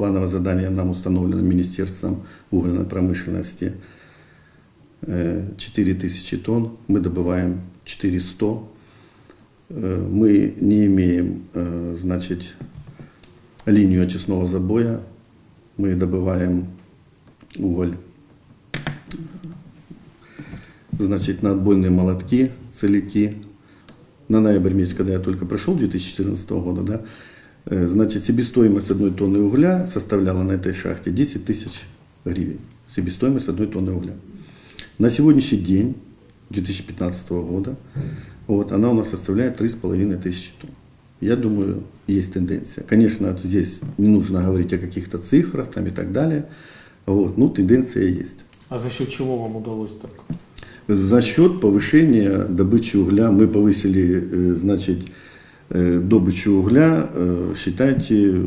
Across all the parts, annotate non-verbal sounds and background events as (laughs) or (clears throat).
плановое задание нам установлено Министерством угольной промышленности. Э, 4000 тонн, мы добываем 400. Э, Мы не имеем, э, значит, линию очистного забоя. Мы добываем уголь, значит, на отбойные молотки, целики. На ноябрь месяц, когда я только пришел, 2014 года, да, э, значит, себестоимость одной тонны угля составляла на этой шахте 10 тысяч гривен. Себестоимость одной тонны угля. На сегодняшний день, 2015 года, вот, она у нас составляет 3,5 тысячи тонн. Я думаю, есть тенденция. Конечно, здесь не нужно говорить о каких-то цифрах там, и так далее. Вот, ну, тенденция есть. А за счет чего вам удалось так? За счет повышения добычи угля мы повысили, э, значит, добычу угля, считайте,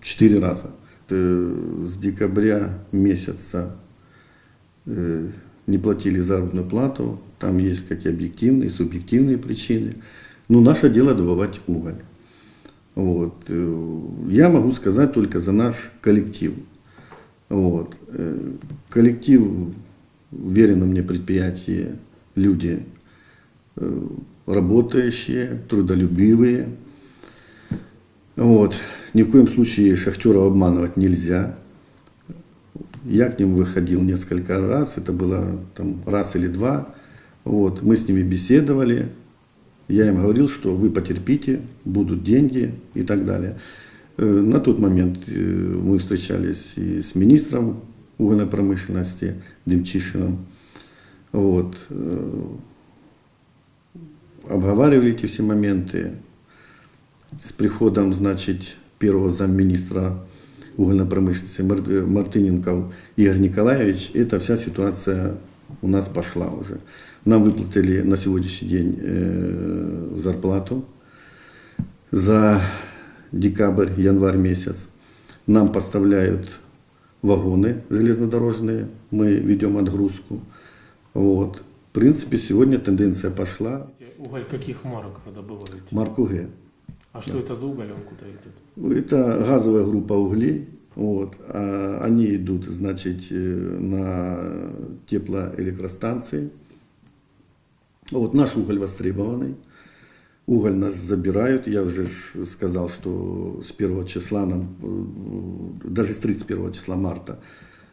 4 раза. С декабря месяца не платили заработную плату, там есть как и объективные, и субъективные причины. Но наше дело добывать уголь. Вот. Я могу сказать только за наш коллектив. Вот. Коллектив уверенно мне предприятие, люди работающие, трудолюбивые. Вот. Ни в коем случае шахтеров обманывать нельзя. Я к ним выходил несколько раз, это было там, раз или два. Вот. Мы с ними беседовали. Я им говорил, что вы потерпите, будут деньги и так далее. Э, На тот момент э, мы встречались и с министром угольной промышленности Демчишиным. Вот. Обговаривали эти все моменты. С приходом, значит, первого замминистра угольной промышленности Мар- э, Мартыненков Игорь Николаевич, эта вся ситуация у нас пошла уже. Нам выплатили на сегодняшний день э, зарплату за декабрь, январь месяц. Нам поставляют вагоны железнодорожные, мы ведем отгрузку. Вот. В принципе, сегодня тенденция пошла. Уголь каких марок вы добываете? Марку Г. А что это за уголь, он куда идет? Это газовая группа углей. Вот. А Они идут, значит, э, на теплоэлектростанции. Вот наш уголь востребованный. Уголь нас забирают. Я уже сказал, что с 1 числа нам, э, даже с 31 числа марта,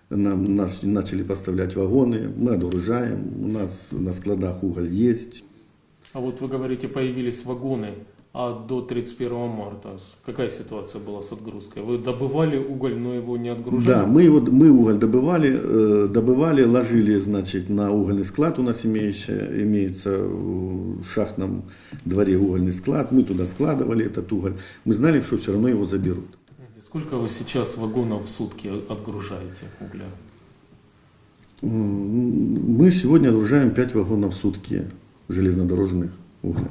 нам нас начали поставлять вагоны. Мы отгружаем. У нас на складах уголь есть. А вот вы говорите, появились вагоны, а до 31 марта какая ситуация была с отгрузкой? Вы добывали уголь, но его не отгружали? Да, мы, его, мы уголь добывали, э, добывали, ложили, значит, на угольный склад у нас имеющий, имеется в шахтном дворе угольный склад. Мы туда складывали этот уголь. Мы знали, что все равно его заберут. Сколько вы сейчас вагонов в сутки отгружаете угля? Мы сегодня отгружаем 5 вагонов в сутки железнодорожных угля.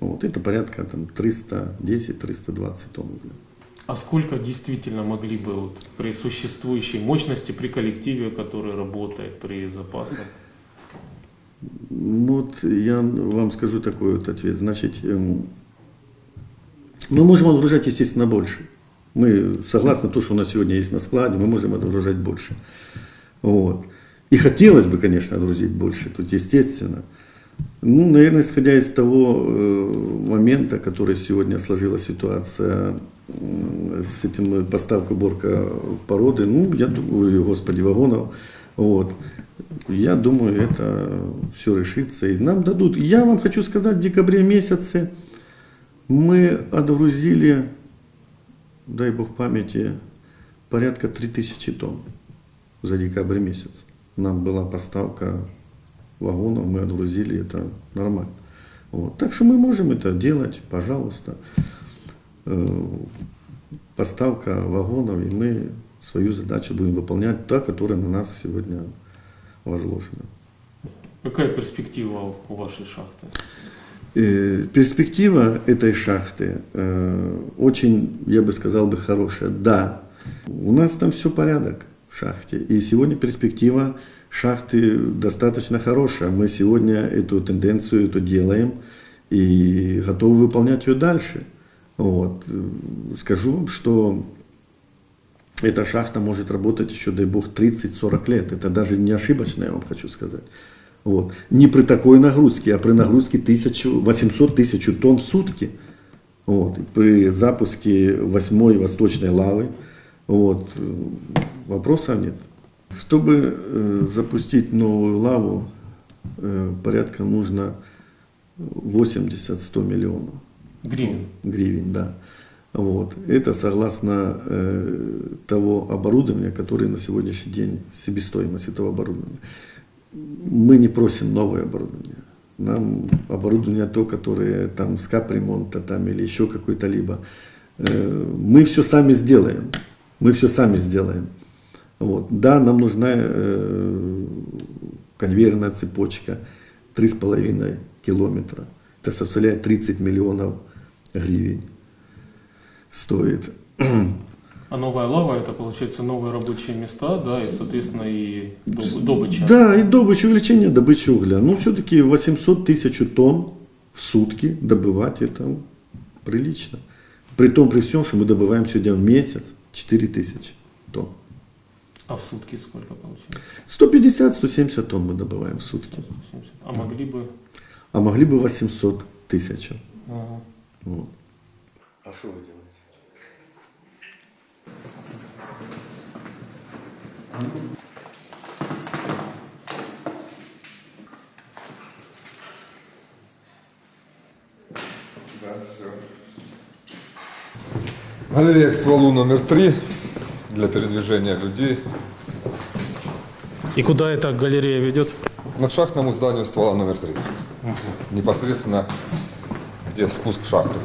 Вот, это порядка там, 310-320 тонн угля. А сколько действительно могли бы вот при существующей мощности, при коллективе, который работает, при запасах? Ну, вот я вам скажу такой вот ответ. Значит, эм, мы можем отгружать, естественно, больше. Мы согласны то, что у нас сегодня есть на складе, мы можем отгружать больше. Вот. И хотелось бы, конечно, отгрузить больше, тут естественно. Ну, наверное, исходя из того э, момента, который сегодня сложилась ситуация м, с этим э, поставка, уборка породы, ну, я думаю, господи, вагонов, вот. Я думаю, это все решится. И нам дадут. Я вам хочу сказать, в декабре месяце мы отгрузили, дай бог памяти, порядка 3000 тонн за декабрь месяц. Нам была поставка вагонов, мы отгрузили, это нормально. Вот. Так что мы можем это делать, пожалуйста. Э, Поставка вагонов, и мы свою задачу будем выполнять, та, которая на нас сегодня возложена. Какая перспектива у вашей шахты? Э, Перспектива этой шахты э, очень, я бы сказал бы, хорошая. Да, у нас там все порядок в шахте. И сегодня перспектива шахты достаточно хорошая. Мы сегодня эту тенденцию эту делаем и готовы выполнять ее дальше. Вот. Скажу вам, что Эта шахта может работать еще, дай бог, 30-40 лет. Это даже не ошибочно, я вам хочу сказать. Вот. Не при такой нагрузке, а при нагрузке 800 тысяч тонн в сутки. Вот. При запуске восьмой восточной лавы вот. вопросов нет. Чтобы э, запустить новую лаву, э, порядка нужно 80-100 миллионов Гривен. гривен, да. Вот. Это согласно э, того оборудования, которое на сегодняшний день, себестоимость этого оборудования. Мы не просим новое оборудование. Нам оборудование то, которое там с капремонта там, или еще какой-то либо. Э, мы все сами сделаем. Мы все сами сделаем. Вот. Да, нам нужна э, конвейерная цепочка 3,5 километра. Это составляет 30 миллионов гривен стоит. (clears throat) А новая лава это получается новые рабочие места, да, и соответственно и доб- добыча. Да, и добыча, увеличение добычи угля. Ну, все-таки 800 тысяч тонн в сутки добывать это прилично. При том, при всем, что мы добываем сегодня в месяц 4 тысячи тонн. А в сутки сколько получается? 150-170 тонн мы добываем в сутки. 170. А могли бы... А могли бы 800 тысяч. Ага. Вот. А что вы делаете? Галерея к стволу номер три для передвижения людей. И куда эта галерея ведет? К надшахтному зданию ствола номер три. Непосредственно, где спуск в шахту.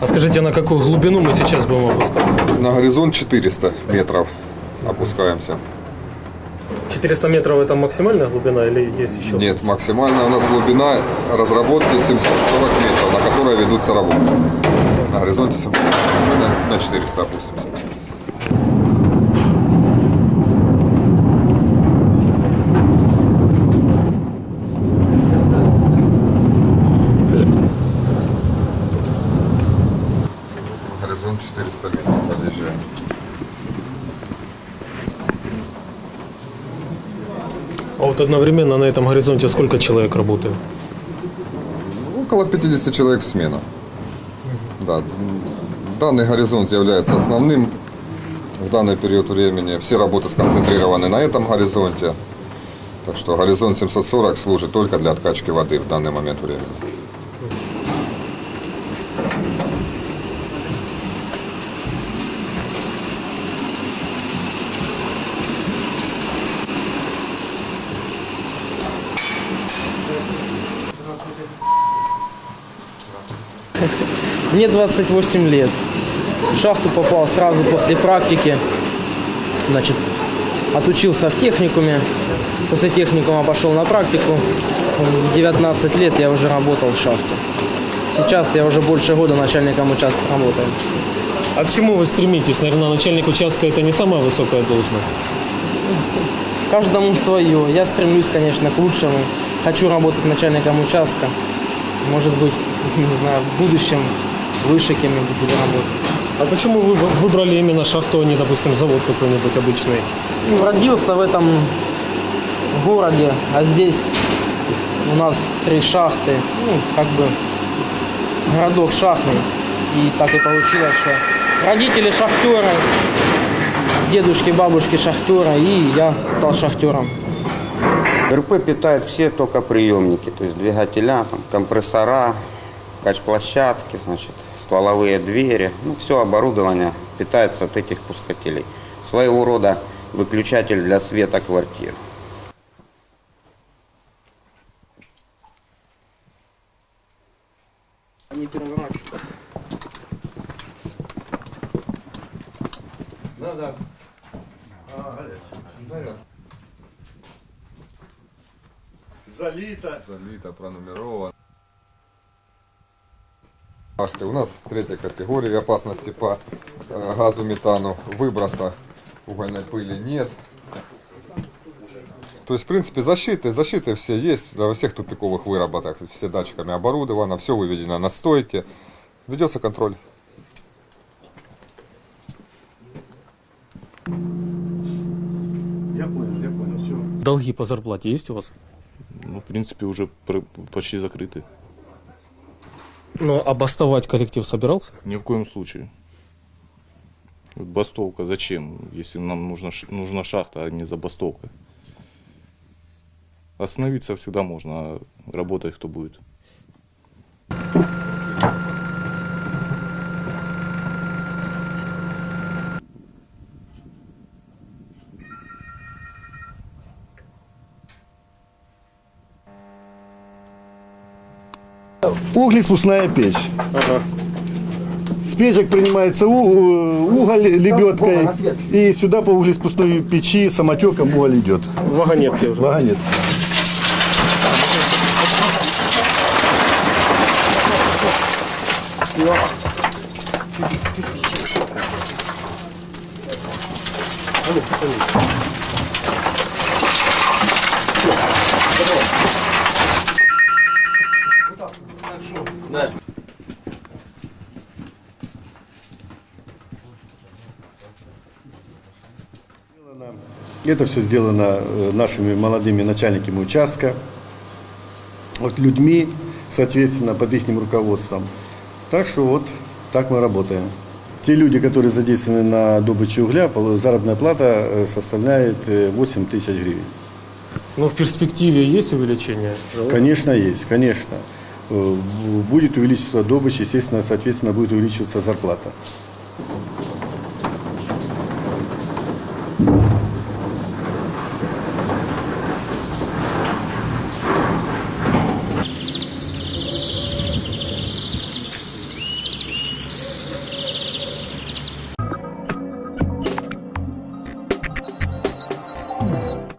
А скажите, на какую глубину мы сейчас будем опускаться? На горизонт 400 метров опускаемся. 400 метров это максимальная глубина или есть еще? Нет, максимальная у нас глубина разработки 740 метров, на которой ведутся работы. На горизонте 700 мы на, на 400 опустимся. Горизонт 400 метров подъезжаем. А вот одновременно на этом горизонте сколько человек работает? Около 50 человек в смена. Да. Данный горизонт является основным в данный период времени. Все работы сконцентрированы на этом горизонте. Так что горизонт 740 служит только для откачки воды в данный момент времени. Мне 28 лет. В шахту попал сразу после практики. Значит, отучился в техникуме. После техникума пошел на практику. В 19 лет я уже работал в шахте. Сейчас я уже больше года начальником участка работаю. А к чему вы стремитесь? Наверное, начальник участка это не самая высокая должность. Каждому свое. Я стремлюсь, конечно, к лучшему. Хочу работать начальником участка. Может быть, (laughs) не знаю, в будущем выше кем-нибудь буду работать. А почему вы выбрали именно шахту, а не, допустим, завод какой-нибудь обычный? Ну, родился в этом городе, а здесь у нас три шахты, ну, как бы городок шахтный. И так и получилось, что родители шахтеры, дедушки, бабушки шахтера, и я стал шахтером. РП питает все токоприемники, то есть двигателя, там, компрессора, кач-площадки, значит, стволовые двери. Ну, все оборудование питается от этих пускателей. Своего рода выключатель для света квартир. Они. Да, да. А, Залито. Залито, пронумеровано. У нас третья категория опасности по газу метану. Выброса угольной пыли нет. То есть, в принципе, защиты, защиты все есть во всех тупиковых выработках. Все датчиками оборудовано, все выведено на стойке. Ведется контроль. Я понял, я понял, все. Долги по зарплате есть у вас? Ну, в принципе, уже почти закрыты. Ну, а бастовать коллектив собирался? Ни в коем случае. Бастовка зачем, если нам нужна, нужна шахта, а не забастовка? Остановиться всегда можно, а работать кто будет? Углеспускная печь. С печек принимается уголь лебедкой, и сюда по углеспускной печи самотеком уголь идет. Вагонетки уже. Вагонет. Это все сделано э, нашими молодыми начальниками участка, вот людьми, соответственно, под их руководством. Так что вот так мы работаем. Те люди, которые задействованы на добыче угля, заработная плата э, составляет э, 8 тысяч гривен. Ну, в перспективе есть увеличение? Конечно, есть, конечно. Э, Будет увеличиваться добыча, естественно, соответственно, будет увеличиваться зарплата.